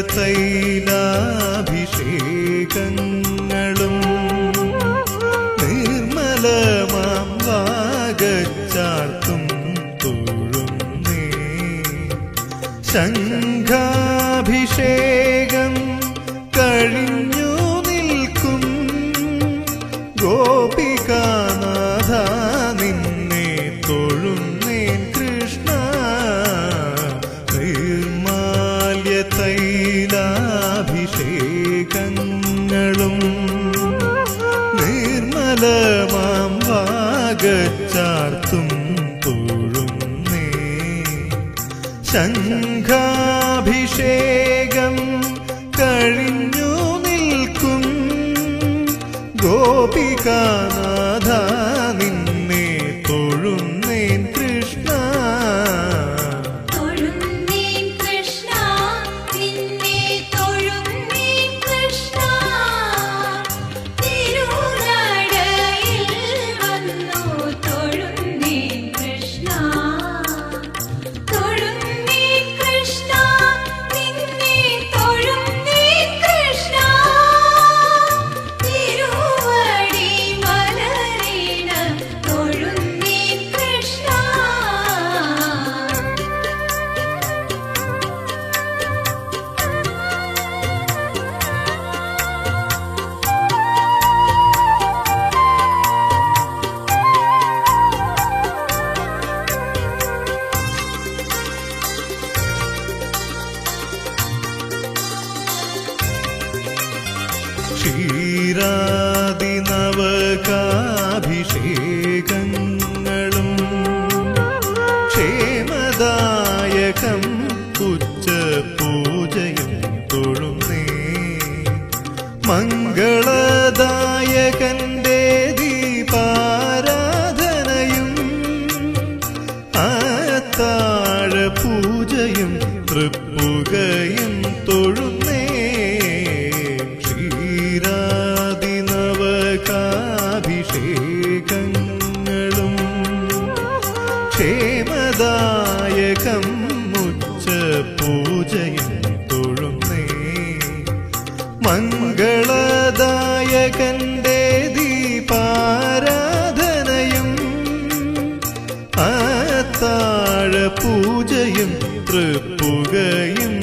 തൈലാഭിഷേകങ്ങളും നിർമ്മലമാം വാഗച്ചാർത്തും തൊഴുന്നേ. ശംഖാഭിഷേകം കഴിഞ്ഞു നിൽക്കും ഗോപ തൈലാഭിഷേകങ്ങളും നിർമ്മലമാം വാഗച്ചാർത്തും ശംഖാഭിഷേകം കഴിഞ്ഞു നിൽക്കും ഗോപികാനാഥ ക്ഷീരാദിനവകാഭിഷേ മംഗളദായകന്റെ ദീപാരാധനയും അത്താഴ പൂജയും തൃപ്പുകയും